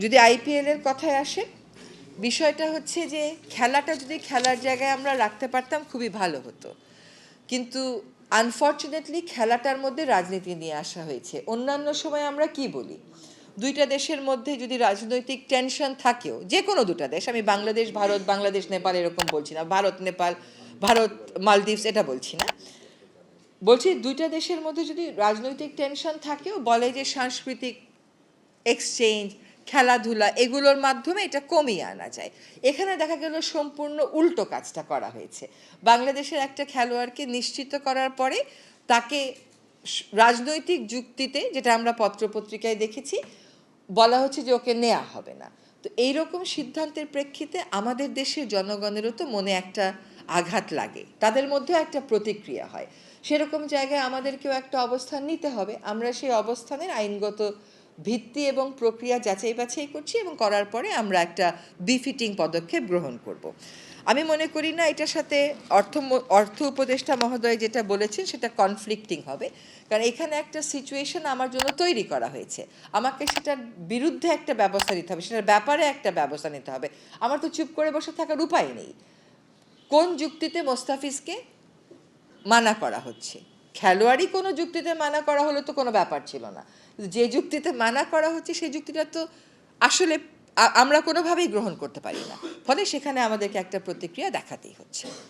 যদি আইপিএল এর কথায় আসে, বিষয়টা হচ্ছে যে খেলাটা যদি খেলার জায়গায় আমরা রাখতে পারতাম খুবই ভালো হতো। কিন্তু আনফর্চুনেটলি খেলাটার মধ্যে রাজনীতি নিয়ে আসা হয়েছে। অন্যান্য সময় আমরা কি বলি? দুইটা দেশের মধ্যে যদি রাজনৈতিক টেনশন থাকেও, যে কোনো দুটা দেশ, আমি বাংলাদেশ, ভারত, বাংলাদেশ, নেপাল এরকম বলছি না, ভারত, নেপাল, ভারত, মালদ্বীপস এটা বলছি না। বলছি দুইটা দেশের মধ্যে যদি রাজনৈতিক টেনশন থাকেও, বলে যে সাংস্কৃতিক এক্সচেঞ্জ খেলাধুলা এগুলোর মাধ্যমে এটা কমিয়ে আনা যায়। এখানে দেখা গেল সম্পূর্ণ উল্টো কাজটা করা হয়েছে। বাংলাদেশের একটা খেলোয়াড়কে নিশ্চিত করার পরে তাকে রাজনৈতিক যুক্তিতে, যেটা আমরা পত্রপত্রিকায় দেখেছি, বলা হচ্ছে যে ওকে নেওয়া হবে না। তো এইরকম সিদ্ধান্তের প্রেক্ষিতে আমাদের দেশের জনগণেরও তো মনে একটা আঘাত লাগে। তাদের মধ্যেও একটা প্রতিক্রিয়া হয়। সেরকম জায়গায় আমাদেরকেও একটা অবস্থান নিতে হবে। আমরা সেই অবস্থানের আইনগত ভিত্তি এবং প্রক্রিয়া যাচাই বাছাই করছি এবং করার পরে আমরা একটা বিফিটিং পদক্ষেপ গ্রহণ করব। আমি মনে করি না এটার সাথে অর্থ অর্থ উপদেষ্টা মহোদয় যেটা বলেছেন সেটা কনফ্লিক্টিং হবে। কারণ এখানে একটা সিচুয়েশন আমার জন্য তৈরি করা হয়েছে। আমাকে সেটার বিরুদ্ধে একটা ব্যবস্থা নিতে হবে, সেটার ব্যাপারে একটা ব্যবস্থা নিতে হবে। আমার তো চুপ করে বসে থাকার উপায় নেই। কোন যুক্তিতে মোস্তাফিজকে মানা করা হচ্ছে? খেলোয়াড়ই কোনো যুক্তিতে মানা করা হলে তো কোনো ব্যাপার ছিল না। যে যুক্তিতে মানা করা হচ্ছে, সেই যুক্তিটা তো আসলে আমরা কোনোভাবেই গ্রহণ করতে পারি না। ফলে সেখানে আমাদেরকে একটা প্রতিক্রিয়া দেখাতেই হচ্ছে।